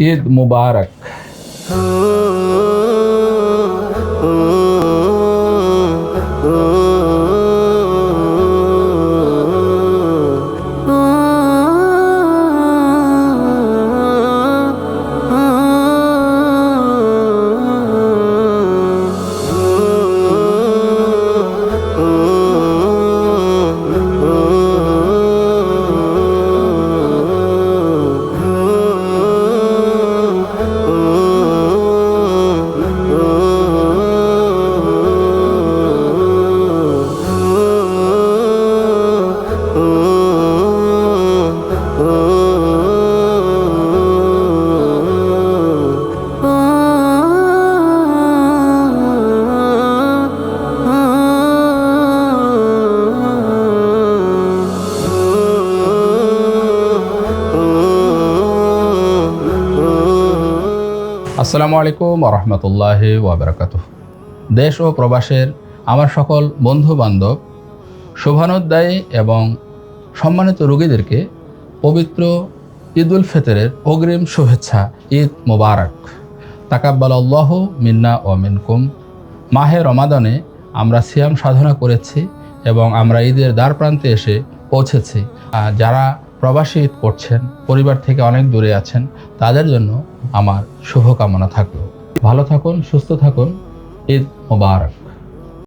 ঈদ মুবারক আসসালামু আলাইকুম রহমতুল্লাহ ওবরাকাত দেশ ও প্রবাসের আমার সকল বন্ধু বান্ধব শোভানোদ্দায়ী এবং সম্মানিত রোগীদেরকে পবিত্র ঈদ উল ফিতরের অগ্রিম শুভেচ্ছা, ঈদ মোবারক। তাকাব্বাল আল্লাহ মিন্না ও মিনকুম। মাহে রমাদানে আমরা সিয়াম সাধনা করেছি এবং আমরা ঈদের দ্বার প্রান্তে এসে পৌঁছেছি। যারা প্রবাসী ঈদ করছেন পরিবার থেকে অনেক দূরে আছেন, তাদের জন্য আমার শুভকামনা থাকল। ভালো থাকুন, সুস্থ থাকুন। ঈদ মোবারক।